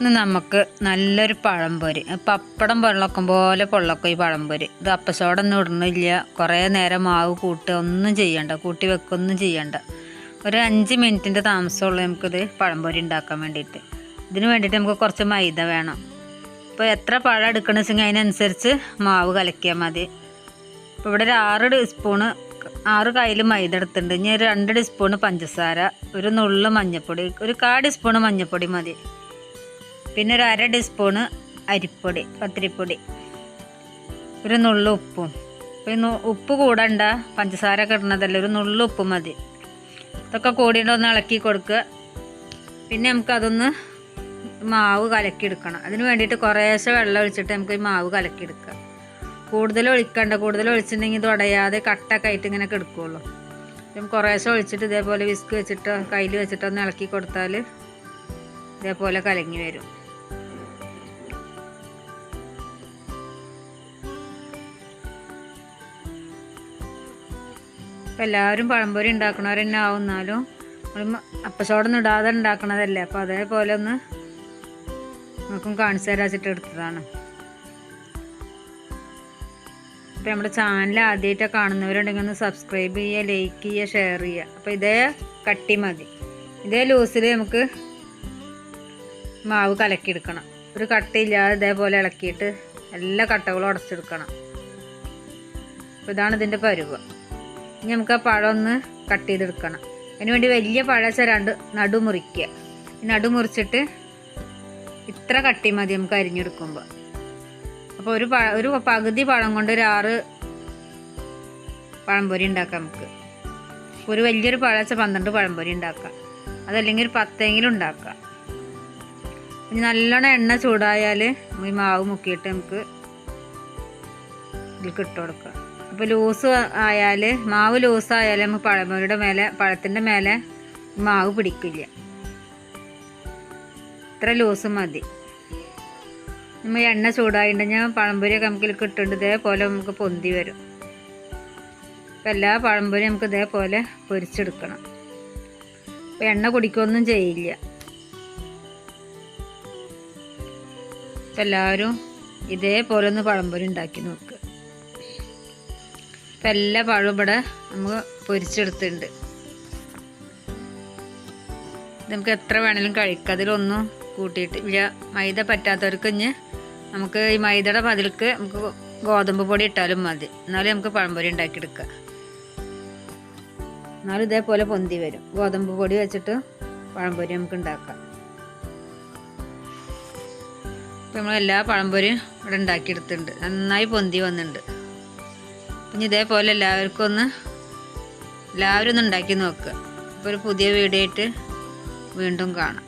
ഇന്ന് നമുക്ക് നല്ലൊരു പഴംപൊരി. പപ്പടം പൊള്ളക്കും പോലെ പൊള്ളക്കും ഈ പഴംപൊരി. ഇത് അപ്പസോടൊന്നും ഇടണില്ല കുറേ നേരം മാവ് കൂട്ടുക ഒന്നും ചെയ്യണ്ട. കൂട്ടി വെക്കൊന്നും ചെയ്യണ്ട. ഒരു അഞ്ച് മിനിറ്റിന്റെ താമസമുള്ളൂ നമുക്കിത് പഴംപൊരി ഉണ്ടാക്കാൻ വേണ്ടിയിട്ട്. ഇതിന് വേണ്ടിയിട്ട് നമുക്ക് കുറച്ച് മൈദ വേണം. ഇപ്പോൾ എത്ര പഴം എടുക്കണമെന്ന് വെച്ചെങ്കിൽ അതിനനുസരിച്ച് മാവ് കലക്കിയാൽ മതി. ഇപ്പോൾ ഇവിടെ ഒരു ആറ് ടീസ്പൂണ് ആറ് കയ്യിൽ മൈദ എടുത്തിട്ടുണ്ട്. ഇനി ഒരു രണ്ട് ടീസ്പൂണ് പഞ്ചസാര ഒരു നുള്ള് മഞ്ഞൾപ്പൊടി ഒരു കാ ടീസ്പൂണ് മഞ്ഞൾപ്പൊടി മതി. പിന്നെ ഒരു അര ടീസ്പൂണ് അരിപ്പൊടി പത്തിരിപ്പൊടി ഒരു നുള്ളു ഉപ്പും. പിന്നെ ഉപ്പ് കൂടണ്ട പഞ്ചസാര കിടണതല്ല ഒരു നുള്ളു ഉപ്പ് മതി. ഇതൊക്കെ കൂടിയിട്ട് ഒന്ന് ഇളക്കി കൊടുക്കുക. പിന്നെ നമുക്കതൊന്ന് മാവ് കലക്കിയെടുക്കണം അതിന് വേണ്ടിയിട്ട് കുറേശ്ശെ വെള്ളം ഒഴിച്ചിട്ട് നമുക്ക് ഈ മാവ് കലക്കിയെടുക്കാം കൂടുതൽ ഒഴിക്കണ്ട കൂടുതൽ ഒഴിച്ചിട്ടുണ്ടെങ്കിൽ ഇത് ഉടയാതെ കട്ടൊക്കെ ആയിട്ട് ഇങ്ങനെ അപ്പം കുറേശ്ശെ ഒഴിച്ചിട്ട് ഇതേപോലെ വിസ്ക് വെച്ചിട്ടോ കയ്യിൽ വെച്ചിട്ടോ ഒന്ന് ഇളക്കി കൊടുത്താൽ ഇതേപോലെ കലങ്ങി വരും. ഇപ്പം എല്ലാവരും പഴംപൊരി ഉണ്ടാക്കണവർ തന്നെ ആവും നമ്മൾ അപ്പസോടൊന്നും ഇടാതെ ഉണ്ടാക്കണതല്ലേ. അപ്പോൾ അതേപോലെ ഒന്ന് നമുക്കും കാണിച്ചു തരാച്ചിട്ട് എടുത്തതാണ്. അപ്പോൾ നമ്മുടെ ചാനൽ ആദ്യമായിട്ടൊക്കെ കാണുന്നവരുണ്ടെങ്കിൽ ഒന്ന് സബ്സ്ക്രൈബ് ചെയ്യുക ലൈക്ക് ചെയ്യുക ഷെയർ ചെയ്യുക. അപ്പോൾ ഇതേ കട്ടി മതി. ഇതേ ലൂസിൽ നമുക്ക് മാവ് കലക്കിയെടുക്കണം. ഒരു കട്ടയില്ലാതെ ഇതേപോലെ ഇളക്കിയിട്ട് എല്ലാ കട്ടകളും ഉടച്ചെടുക്കണം അപ്പോൾ ഇതാണ് ഇതിന്റെ പരുവ. ഇനി നമുക്ക് ആ പഴം ഒന്ന് കട്ട് ചെയ്തെടുക്കണം. അതിനുവേണ്ടി വലിയ പഴ വെച്ചാൽ രണ്ട് നടു മുറിക്കുക. നടുമുറിച്ചിട്ട് ഇത്ര കട്ടി മതി നമുക്ക് അരിഞ്ഞെടുക്കുമ്പോൾ അപ്പോൾ ഒരു ഒരു പകുതി പഴം കൊണ്ട് ഒരു ആറ് പഴംപൊരി ഉണ്ടാക്കാം നമുക്ക്. ഒരു വലിയൊരു പഴച്ച പന്ത്രണ്ട് പഴംപൊരി ഉണ്ടാക്കാം. അതല്ലെങ്കിൽ ഒരു പത്തെങ്കിലും ഉണ്ടാക്കാം. ഇനി നല്ലോണം എണ്ണ ചൂടായാൽ ഈ മാവ് മുക്കിയിട്ട് നമുക്ക് ഇതിൽ ഇട്ട് കൊടുക്കാം. അപ്പോൾ ലൂസ് ആയാൽ മാവ് ലൂസ് ആയാൽ നമുക്ക് പഴംപൊരിയുടെ മേലെ പഴത്തിന്റെ മേലെ മാവ് പിടിക്കില്ല. ഇത്ര ലൂസ് മതി. നമ്മൾ എണ്ണ ചൂടായിട്ടുണ്ടെങ്കിൽ പഴംപൊരിയൊക്കെ നമുക്ക് ഇട്ടിട്ട് ഇതേപോലെ നമുക്ക് പൊന്തി വരും. അപ്പം എല്ലാ പഴംപൊരി നമുക്ക് ഇതേപോലെ പൊരിച്ചെടുക്കണം. അപ്പം എണ്ണ കുടിക്കൊന്നും ചെയ്യില്ല. അപ്പം എല്ലാവരും ഇതേപോലെ ഒന്ന് പഴംപൊരി ഉണ്ടാക്കി നോക്കുക അപ്പം എല്ലാ പഴവും ഇവിടെ നമുക്ക് പൊരിച്ചെടുത്തിട്ടുണ്ട്. നമുക്ക് എത്ര വേണേലും കഴിക്കാം. അതിലൊന്നും കൂട്ടിയിട്ട് മൈദ പറ്റാത്തവർക്ക് ഇഞ്ഞ് നമുക്ക് ഈ മൈദയുടെ പതിൽക്ക് നമുക്ക് ഗോതമ്പ് പൊടി ഇട്ടാലും മതി. എന്നാലും നമുക്ക് പഴംപൊരി ഉണ്ടാക്കിയെടുക്കാം. എന്നാലും ഇതേപോലെ പൊന്തി വരും. ഗോതമ്പ് പൊടി വെച്ചിട്ട് പഴംപൊരി നമുക്ക് ഉണ്ടാക്കാം. ഇപ്പം നമ്മൾ എല്ലാ പഴംപൊരിയും ഇവിടെ ഉണ്ടാക്കിയെടുത്തിട്ടുണ്ട്. നന്നായി പൊന്തി വന്നിട്ടുണ്ട്. പിന്നെ ഇതേപോലെ എല്ലാവർക്കും ഒന്ന് എല്ലാവരും ഒന്ന് ഉണ്ടാക്കി നോക്കുക അപ്പോൾ ഒരു പുതിയ വീഡിയോ ആയിട്ട് വീണ്ടും കാണാം.